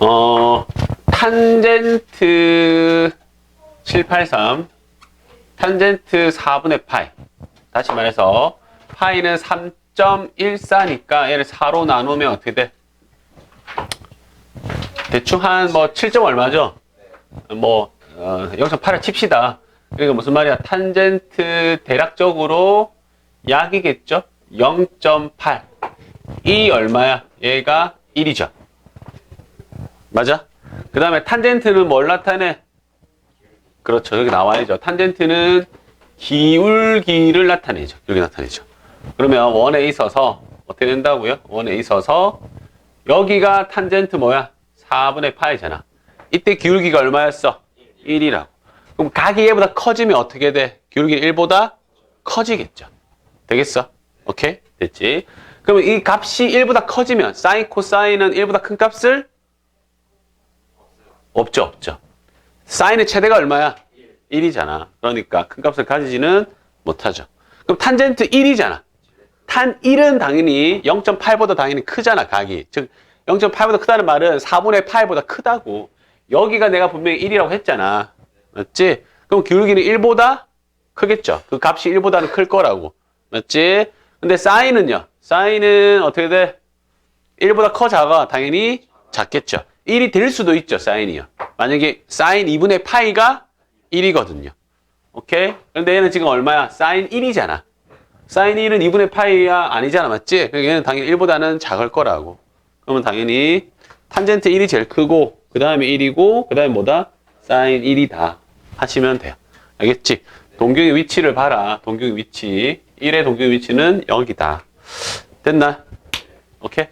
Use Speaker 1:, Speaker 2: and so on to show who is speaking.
Speaker 1: 어, 탄젠트 783, 탄젠트 4분의 파이. 다시 말해서, 파이는 3.14니까 얘를 4로 나누면 어떻게 돼? 대충 한 뭐 7점 얼마죠? 뭐, 어, 0.8을 칩시다. 그러니까 무슨 말이야? 탄젠트 대략적으로 약이겠죠? 0.8. 이 얼마야? 얘가 1이죠. 맞아? 그 다음에 탄젠트는 뭘 나타내? 그렇죠. 여기 나와야죠. 탄젠트는 기울기를 나타내죠. 여기 나타내죠. 그러면 원에 있어서 어떻게 된다고요? 원에 있어서 여기가 탄젠트 뭐야? 4분의 파이잖아. 이때 기울기가 얼마였어? 1이라고. 그럼 각이 얘보다 커지면 어떻게 돼? 기울기 1보다 커지겠죠. 되겠어? 오케이? 됐지? 그러면 이 값이 1보다 커지면 사인, 코사인은 1보다 큰 값을 없죠, 없죠. 사인의 최대가 얼마야? 1이잖아. 그러니까 큰 값을 가지지는 못하죠. 그럼 탄젠트 1이잖아. 탄 1은 당연히 0.8보다 당연히 크잖아, 각이. 즉, 0.8보다 크다는 말은 4분의 8보다 크다고. 여기가 내가 분명히 1이라고 했잖아. 맞지? 그럼 기울기는 1보다 크겠죠. 그 값이 1보다는 클 거라고. 맞지? 근데 사인은요? 사인은 어떻게 돼? 1보다 커 작아? 당연히 작겠죠. 1이 될 수도 있죠, 사인이요. 만약에 사인 2분의 파이가 1이거든요. 오케이? 근데 얘는 지금 얼마야? 사인 1이잖아. 사인 1은 2분의 파이야 아니잖아, 맞지? 그러니까 얘는 당연히 1보다는 작을 거라고. 그러면 당연히 탄젠트 1이 제일 크고, 그 다음에 1이고, 그 다음에 뭐다? 사인 1이다. 하시면 돼요. 알겠지? 동경의 위치를 봐라. 동경의 위치. 1의 동경의 위치는 여기다. 됐나? 오케이?